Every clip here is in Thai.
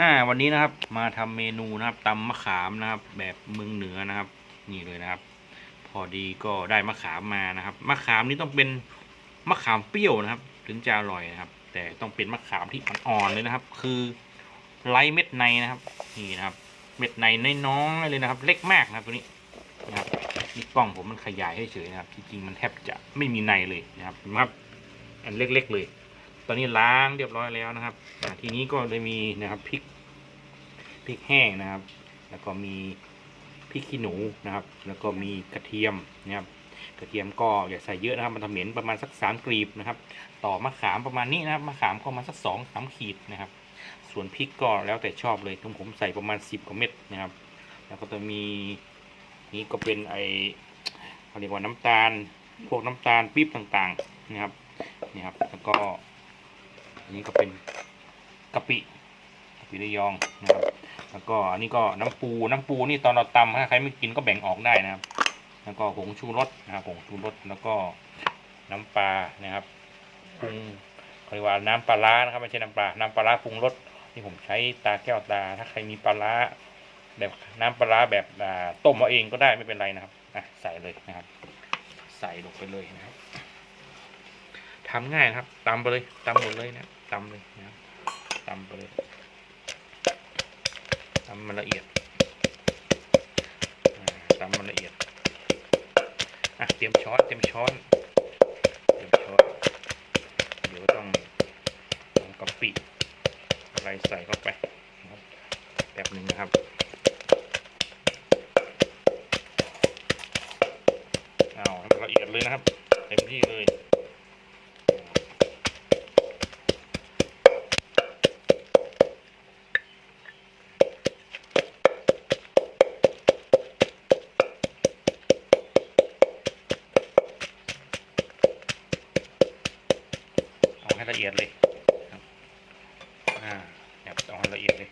อ่าวันนี้นะครับมาทำเมนูนะครับตำมะขามนะครับ แบบเมืองเหนือนะครับ นี่เลยนะครับ พอดีก็ได้มะขามมานะครับ มะขามนี้ต้องเป็นมะขามเปรี้ยวนะครับ ถึงจะอร่อยนะครับ แต่ต้องเป็นมะขามที่อ่อนๆเลยนะครับ คือไร้เม็ดในนะครับ นี่นะครับ เม็ดในน้อยๆเลยนะครับ เล็กมากนะครับตัวนี้นะครับนี่กล้องผมมันขยายให้เฉยนะครับจริงๆมันแทบจะไม่มีในเลยนะครับนไหมครับ อันเล็กๆเลย ตอนนี้ล้างเรียบร้อยแล้วนะครับทีนี้ก็เลยมีนะครับพริกพริกแห้งนะครับ แล้วก็มีพริกขี้หนูนะครับ แล้วก็มีกระเทียมนะครับกระเทียมก็อย่าใส่เยอะนะครับมันจะเหม็นประมาณสักสามกลีบนะครับ ต่อมะขามประมาณนี้นะครับมะขามก็มาสักสองสามขีดนะครับ ส่วนพริกก็แล้วแต่ชอบเลยผมผมใส่ประมาณสิบกว่าเม็ดนะครับ แล้วก็จะมีนี่ก็เป็นไอเขาเรียกว่าน้ำตาล พวกน้ำตาลปี๊บต่างๆนะครับนี่ครับแล้วก็ อันนี้ก็เป็นกะปิกะปิระยองนะครับ แล้วก็อันนี้ก็น้ำปูน้ำปูนี่ตอนเราตำถ้าใครไม่กินก็แบ่งออกได้นะครับ แล้วก็ผงชูรสนะครับผงชูรสแล้วก็น้ำปลานะครับปรุงเขาเรียกว่าน้ำปลาร้านะครับไม่ใช่น้ำปลา น้ำปลาร้าปรุงรสที่ผมใช้ตาแก้วตา ถ้าใครมีปลาร้าแบบน้ำปลาร้าแบบต้มเอาเองก็ได้ไม่เป็นไรนะครับอะใส่เลยนะครับ ใส่ลงไปเลยนะครับทำง่ายนะครับตำไปเลยตำหมดเลยนะ ตำเลยนะตำไปเลยตำมันละเอียดตำมันละเอียดอะเตรียมช้อนเตรียมช้อนเตรียมช้อนเดี๋ยวต้องลงกะปิอะไรใส่เข้าไป ละเอียดเลยครับอ่าเนี่ยเอาให้ละเอียดเลย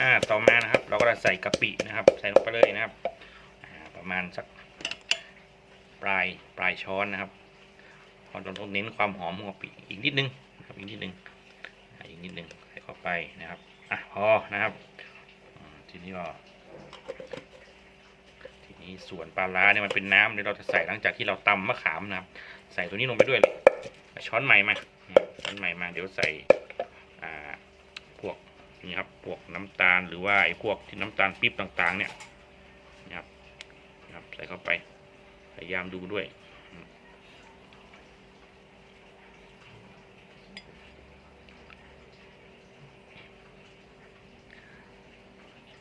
อ่าต่อมานะครับ เราก็จะใส่กะปินะครับ ใส่ลงไปเลยนะครับอ่าประมาณสักปลายปลายช้อนนะครับเพอเราต้องเน้นความหอมของกะปิอีกนิดนึงครับอีกนิดนึงอีกนิดนึง ไปนะครับอะพอนะครับทีนี้ก็ทีนี้ส่วนปลาร้าเนี่ยมันเป็นน้ำเดี๋ยวเราจะใส่หลังจากที่เราตำมะขามนะครับ ใส่ตัวนี้ลงไปด้วยเลยช้อนใหม่มาช้อนใหม่มา เดี๋ยวใส่อ่าพวกนี่ครับพวกน้ำตาลหรือว่าไอ้พวกที่น้ำตาลปี๊บต่างๆ เนี่ยนะครับนะครับใส่เข้าไปพยายามดูด้วยอืม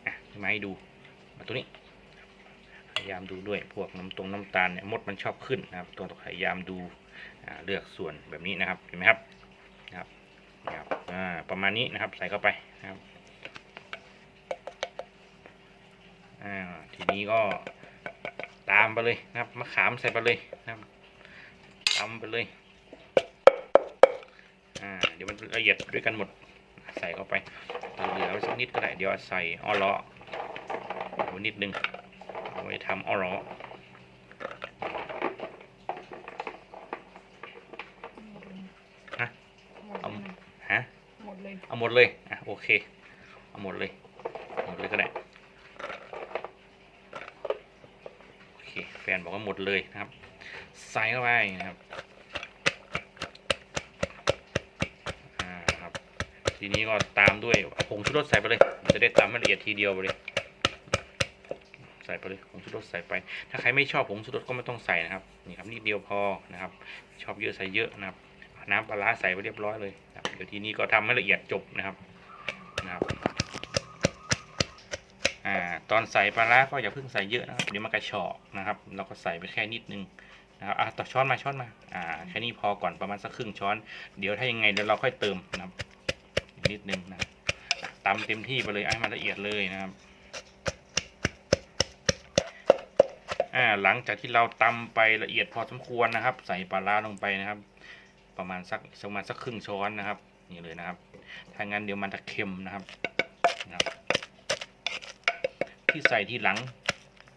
อะ มาให้ดูมาตัวนี้พยายามดูด้วยพวกน้ำตรงน้ำตาลเนี่ยมดมันชอบขึ้นนะครับต้องพยายามดูเลือกส่วนแบบนี้นะครับเห็นไหมครับนะครับนะครับประมาณนี้นะครับใส่เข้าไปนะครับทีนี้ก็ตามไปเลยนะครับมะขามใส่ไปเลยนะครับตามไปเลยเดี๋ยวมันละเอียดด้วยกันหมดใส่เข้าไปเหลือไว้สักนิดก็ได้เดี๋ยวใส่อ้อเล้อ เอาไว้นิดนึงเอาไว้ทำอ้อล้อฮะหมดเอาเลยฮะหมดเลยเอาหมดเลยอะโอเคเอาหมดเลยหมดเลยก็ได้โอเคแฟนบอกว่าหมดเลยนะครับ ใส่เข้าไปนะครับอ่าครับทีนี้ก็ตามด้วยผงชูรสใส่ไปเลยมันจะได้ตำให้ละเอียดทีเดียวไปเลย ใส่ไปเลยผงชูรสใส่ไป ถ้าใครไม่ชอบผงชูรสก็ไม่ต้องใส่นะครับนี่ครับนิดเดียวพอนะครับ ชอบเยอะใส่เยอะนะครับ น้ำปลาร้าใส่ไปเรียบร้อยเลยเดี๋ยวทีนี้ก็ทำให้ละเอียดจบนะครับนะครับอ่าตอนใส่ปลาร้าก็อย่าเพิ่งใส่เยอะนะครับเดี๋ยวมันกระชอกนะครับเราก็ใส่ไปแค่นิดนึงนะครับอะต่อช้อนมาช้อนมาอ่าแค่นี้พอก่อนประมาณสักครึ่งช้อน เดี๋ยวถ้ายังไงเดี๋ยวเราค่อยเติมนะครับนิดนึงนะตำเต็มที่ไปเลยให้มันละเอียดเลยนะครับ อ่าหลังจากที่เราตำไปละเอียดพอสมควรนะครับ ใส่ปลาร้าลงไปนะครับ ประมาณสักประมาณสักครึ่งช้อนนะครับ นี่เลยนะครับถ้างั้นเดี๋ยวมันจะเค็มนะครับนะครับ ที่ใส่ทีหลัง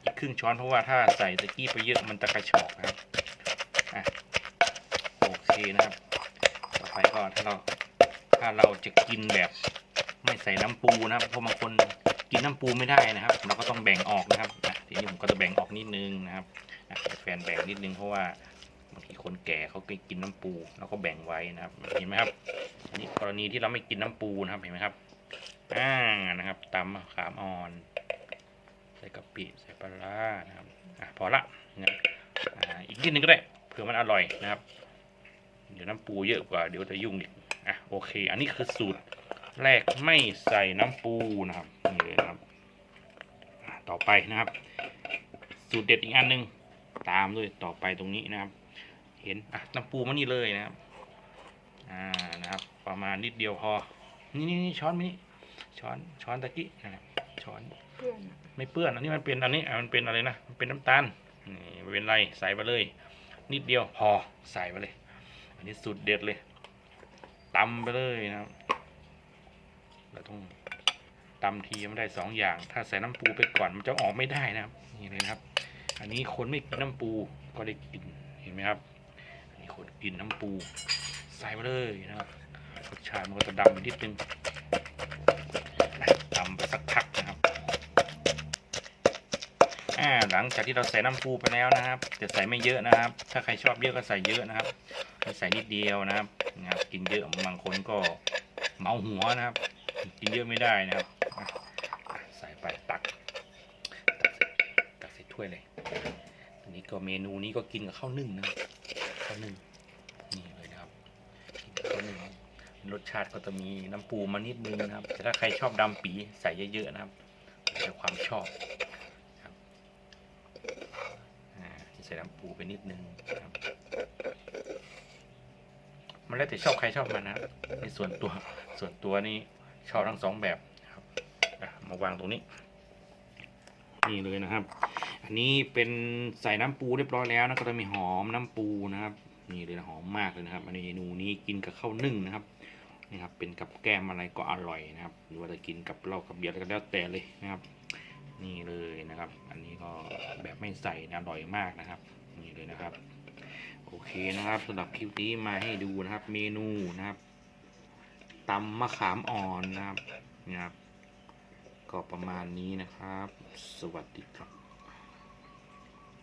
อีกครึ่งช้อนเพราะว่าถ้าใส่ตะกี้ไปเยอะมันจะกระชอกนะครับอะโอเคนะครับ ต่อไปก็ถ้าเราถ้าเราจะกินแบบไม่ใส่น้ำปูนะครับเพราะบางคนกินน้ำปูไม่ได้นะครับ เราก็ต้องแบ่งออกนะครับ ทีนี้ผมก็จะแบ่งออกนิดนึงนะครับแฟนแบ่งนิดนึงเพราะว่าบางทีคนแก่เขาไปกินน้ำปูเราก็แบ่งไว้นะครับ เห็นไหมครับอันนี้กรณีที่เราไม่กินน้ำปูนะครับเห็นไหมครับอ่านะครับตำมะขามอ่อนใส่กะปิใส่ปลาร้านะครับอะพอละนะอ่าอีกนิดนึงก็ได้เผื่อมันอร่อยนะครับ เดี๋ยวน้ำปูเยอะกว่าเดี๋ยวจะยุ่งอีกอะโอเค อันนี้คือสูตรแรกไม่ใส่น้ำปูนะครับนี่เลยนะครับอะ ต่อไปนะครับ สูตรเด็ดอีกอันหนึ่งตามด้วยต่อไปตรงนี้นะครับ เห็นอะน้ำปูมานี่เลยนะครับอ่านะครับ ประมาณนิดเดียวพอ นี่นี่นี่ช้อนมานี่ช้อนช้อนตะกี้นะครับช้อนไม่เปื้อนอันนี้มันเป็นอันนี้อะมันเป็นอะไรนะมันเป็นน้ำตาลนี่ไม่เป็นไรใส่ไปเลย นิดเดียวพอใส่ไปเลย อันนี้สูตรเด็ดเลยตำไปเลยนะครับเราต้อง ตำทีไม่ได้สองอย่าง ถ้าใส่น้ำปูไปก่อนมันจะออกไม่ได้นะครับนี่เลยนะครับ อันนี้คนไม่กินน้ำปูก็ได้กินเห็นไหมครับอันนี้คนกินน้ำปู ใส่ไปเลยนะครับรสชาติมันก็จะดำนิดนึงตำไปสักพักนะครับหลังจากที่เราใส่น้ำปูไปแล้วนะครับแต่ใส่ไม่เยอะนะครับ ถ้าใครชอบเยอะก็ใส่เยอะนะครับใส่นิดเดียวนะครับนะครับ กินเยอะบางคนก็เมาหัวนะครับ กินเยอะไม่ได้นะครับอะอะใส่ไปตักตักใส่ตักใส่ ถ้วยเลยอันนี้ก็เมนูนี้ก็กินกับข้าวนึ่งนะข้าวนึ่งนี่เลยนะครับกินข้าวนึ่งรสชาติก็จะมีน้ำปูมานิดนึงนะครับ แต่ถ้าใครชอบดำปีใส่เยอะๆนะครับแต่ความชอบอ่าใส่น้ำปูไปนิดนึงครับมันแล้วแต่ชอบใครชอบมันนะในส่วนตัวส่วนตัวนี่ชอบทั้งสองแบบครับมาวางตรงนี้ นี่เลยนะครับ อันนี้เป็นใส่น้ำปูเรียบร้อยแล้วนะก็จะมีหอมน้ำปูนะครับ นี่เลยนะหอมมากเลยนะครับ อันนี้เมนูนี้กินกับข้าวนึ่งนะครับนี่ครับเป็นกับแก้มอะไรก็อร่อยนะครับ หรือว่าจะกินกับเหล้ากับเบียร์อะไรก็แล้วแต่เลยนะครับ นี่เลยนะครับ อันนี้ก็แบบไม่ใส่นะอร่อยมากนะครับ นี่เลยนะครับ โอเคนะครับสำหรับคลิปนี้มาให้ดูนะครับ เมนูนะครับตำมะขามอ่อนนะครับนะครับ ก็ประมาณนี้นะครับ สวัสดีครับ